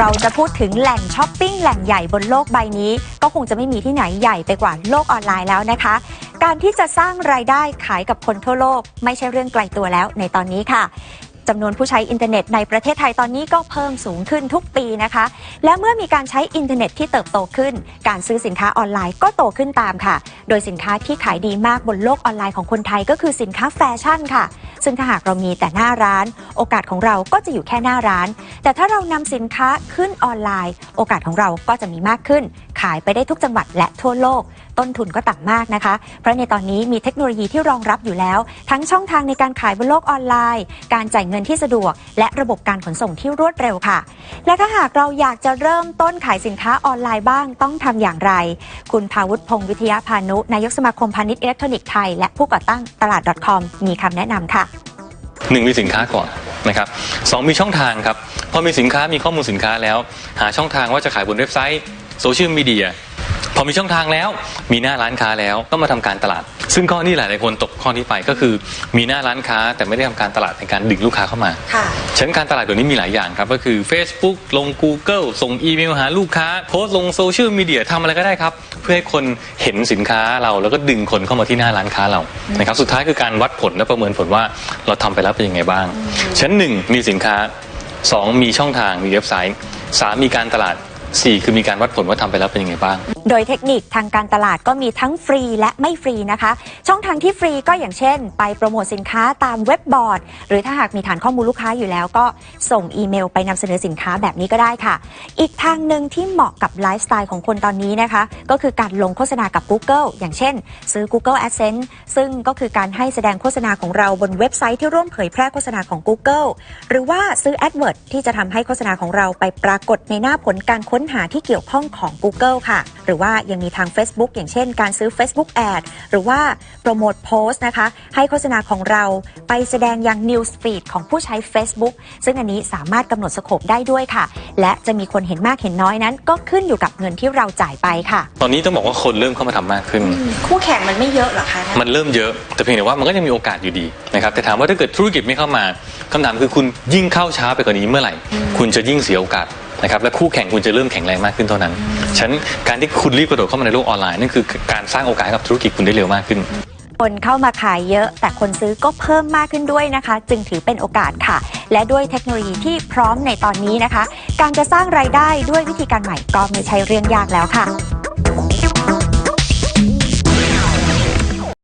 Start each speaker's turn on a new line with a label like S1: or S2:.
S1: เราจะพูดถึงแหล่งช้อปปิ้งแหล่งใหญ่บนโลกใบนี้ ก็คงจะไม่มีที่ไหนใหญ่ไปกว่าโลกออนไลน์แล้วนะคะ การที่จะสร้างรายได้ขายกับคนทั่วโลก ไม่ใช่เรื่องไกลตัวแล้วในตอนนี้ค่ะจำนวนผู้ใช้อินเทอร์เน็ตในประเทศไทยตอนนี้ก็เพิ่มสูงขึ้นทุกปีนะคะ และเมื่อมีการใช้อินเทอร์เน็ตที่เติบโตขึ้น การซื้อสินค้าออนไลน์ก็โตขึ้นตามค่ะ โดยสินค้าที่ขายดีมากบนโลกออนไลน์ของคนไทยก็คือสินค้าแฟชั่นค่ะ ซึ่งถ้าหากเรามีแต่หน้าร้าน โอกาสของเราก็จะอยู่แค่หน้าร้าน แต่ถ้าเรานำสินค้าขึ้นออนไลน์ โอกาสของเราก็จะมีมากขึ้น ขายไปได้ทุกจังหวัดและทั่วโลก ต้นทุนก็ต่ำมากนะคะ เพราะในตอนนี้มีเทคโนโลยีที่รองรับอยู่แล้ว ทั้งช่องทางในการขายบนโลกออนไลน์ การจ่ายเงินที่สะดวก และระบบการขนส่งที่รวดเร็วค่ะ และถ้าหากเราอยากจะเริ่มต้นขายสินค้าออนไลน์บ้างต้องทำอย่างไร คุณภาวุฒิพงศ์วิทยาพานุ นายกสมาคมพาณิชย์อิเล็กทรอนิกส์ไทย และผู้ก่อตั้งตลาด .com มีคำแนะนำค่ะ
S2: หนึ่งมีสินค้าก่อนนะครับสองมีช่องทางครับพอมีสินค้ามีข้อมูลสินค้าแล้ว หาช่องทางว่าจะขายบนเว็บไซต์ โซเชียลมีเดียพอมีช่องทางแล้วมีหน้าร้านค้าแล้วต้องมาทำการตลาด ซึ่งข้อนี้หลาย ๆ คนตกข้อนี้ไปก็คือมีหน้าร้านค้าแต่ไม่ได้ทำการตลาดในการดึงลูกค้าเข้ามา
S1: ค่ะ
S2: ฉะนันการตลาดตัวนี้มีหลายอย่างครับก็คือ Facebook ลง Google ส่งอีเมลหาลูกค้า โพสต์ลงโซเชียลมีเดียทำอะไรก็ได้ครับ เพื่อให้คนเห็นสินค้าเราแล้วก็ดึงคนเข้ามาที่หน้าร้านค้าเรานะครับสุดท้ายคือการวัดผลและประเมินผลว่าเราทำไปแล้วเป็นยังไงบ้างชั้นหนึ่งมีสินค้าสองมีช่องทางมีเว็บไซต์สามมีการตลาด สี่คือมีการวัดผลว่าทำไปแล้วเป็นยังไงบ้าง
S1: โดยเทคนิคทางการตลาดก็มีทั้งฟรีและไม่ฟรีนะคะ ช่องทางที่ฟรีก็อย่างเช่น ไปโปรโมทสินค้าตามเว็บบอร์ด หรือถ้าหากมีฐานข้อมูลลูกค้าอยู่แล้วก็ส่งอีเมลไปนำเสนอสินค้าแบบนี้ก็ได้ค่ะ อีกทางหนึ่งที่เหมาะกับไลฟ์สไตล์ของคนตอนนี้นะคะ ก็คือการลงโฆษณากับ Google อย่างเช่น ซื้อ Google AdSense ซึ่งก็คือการให้แสดงโฆษณาของเราบนเว็บไซต์ที่ร่วมเผยแพร่โฆษณาของ Google หรือว่าซื้อ AdWords ที่จะทำให้โฆษณาของเราไปปรากฏในหน้าผลการค้นหาที่เกี่ยวข้องของ Google ค่ะ หรือว่ายังมีทาง Facebook อย่างเช่นการซื้อ Facebook Ad หรือว่าโปรโมทโพสต์นะคะ ให้โฆษณาของเราไปแสดงยัง News Feed ของผู้ใช้ Facebook ซึ่งอันนี้สามารถกำหนดสโคปได้ด้วยค่ะ และจะมีคนเห็นมากเห็นน้อยนั้น ก็ขึ้นอยู่กับเงินที่เราจ่ายไปค่ะ
S2: ตอนนี้ต้องบอกว่าคนเริ่มเข้ามาทำมากขึ้น
S1: คู่แข่งมันไม่เยอะหรอคะ
S2: มันเริ่มเยอะแต่เพียงแต่ว่ามันก็ยังมีโอกาสอยู่ดีนะครับแต่ถามว่าถ้าเกิดธุรกิจไม่เข้ามาคำถามคือคุณยิ่งเข้าช้าไปกว่านี้เมื่อไหร่ คุณจะยิ่งเสียโอกาส นะครับและคู่แข่งคุณจะเริ่มแข็งแรงมากขึ้นเท่านั้นฉะนันการที่คุณรีบกระโดดเข้ามาในโลกออนไลน์นั่นคือการสร้างโอกาสให้กับธุรกิจคุณได้เร็วมากขึ้น
S1: คนเข้ามาขายเยอะ แต่คนซื้อก็เพิ่มมากขึ้นด้วยนะคะ จึงถือเป็นโอกาสค่ะ และด้วยเทคโนโลยีที่พร้อมในตอนนี้นะคะ การจะสร้างรายได้ด้วยวิธีการใหม่ก็ไม่ใช่เรื่องยากแล้วค่ะ